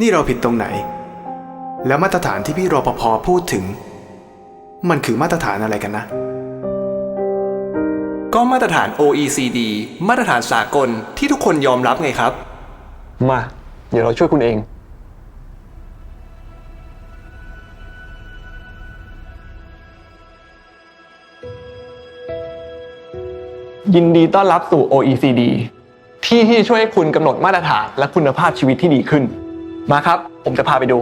นี่เราผิดตรงไหน แล้วมาตรฐานที่พี่รปภพูดถึง มันคือมาตรฐานอะไรกันนะ ก็มาตรฐาน OECD มาตรฐานสากลที่ทุกคนยอมรับไงครับ มา เดี๋ยวเราช่วยคุณเอง ยินดีต้อนรับสู่ OECD ที่ที่จะช่วยให้คุณกำหนดมาตรฐานและคุณภาพชีวิตที่ดีขึ้น มาครับ ผมจะพาไปดู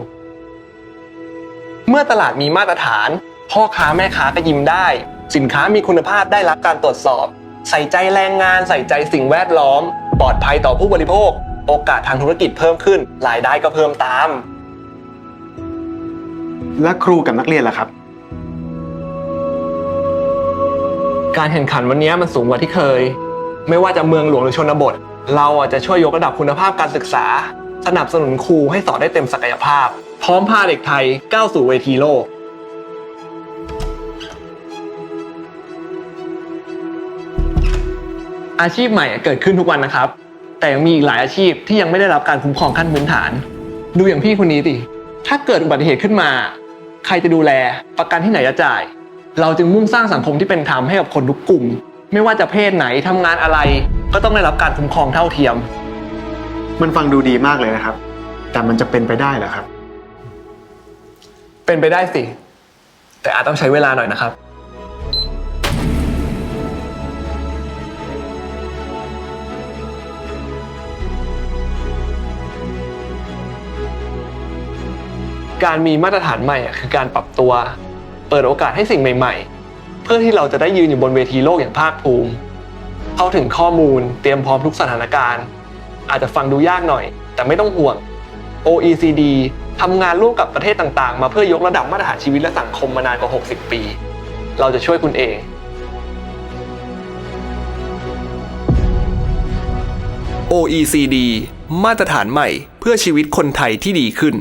เมื่อตลาดมีมาตรฐาน พ่อค้าแม่ค้าก็ยิ้มได้ สินค้ามีคุณภาพได้รับการตรวจสอบ ใส่ใจแรงงานใส่ใจสิ่งแวดล้อม ปลอดภัยต่อผู้บริโภค โอกาสทางธุรกิจเพิ่มขึ้น รายได้ก็เพิ่มตาม และครูกับนักเรียนล่ะครับ การแข่งขันวันนี้มันสูงกว่าที่เคย ไม่ว่าจะเมืองหลวงหรือชนบท เราอะจะช่วยยกระดับคุณภาพการศึกษา สนับสนุนครูให้สอนได้เต็มศักยภาพ พร้อมพาเด็กไทยก้าวสู่เวทีโลก อาชีพใหม่เกิดขึ้นทุกวันนะครับ แต่ยังมีอีกหลายอาชีพที่ยังไม่ได้รับการคุ้มครองขั้นพื้นฐาน ดูอย่างพี่คนนี้ดิถ้าเกิดอุบัติเหตุขึ้นมา ใครจะดูแลประกันที่ไหนจะจ่าย เราจึงมุ่งสร้างสังคมที่เป็นธรรมให้กับคนทุกกลุ่ม ไม่ว่าจะเพศไหนทำงานอะไร ก็ต้องได้รับการคุ้มครองเท่าเทียม มันฟังดูดีมากเลยนะครับ แต่มันจะเป็นไปได้เหรอครับ เป็นไปได้สิ แต่อาจต้องใช้เวลาหน่อยนะครับ การมีมาตรฐานใหม่อะคือการปรับตัว เปิดโอกาสให้สิ่งใหม่ ๆ เพื่อที่เราจะได้ยืนอยู่บนเวทีโลกอย่างภาคภูมิ เข้าถึงข้อมูล เตรียมพร้อมทุกสถานการณ์ อาจจะฟังดูยากหน่อย แต่ไม่ต้องห่วง OECD ทำงานร่วมกับประเทศต่างๆ มาเพื่อยกระดับมาตรฐานชีวิตและสังคมมานานกว่า 60 ปี เราจะช่วยคุณเอง OECD มาตรฐานใหม่เพื่อชีวิตคนไทยที่ดีขึ้น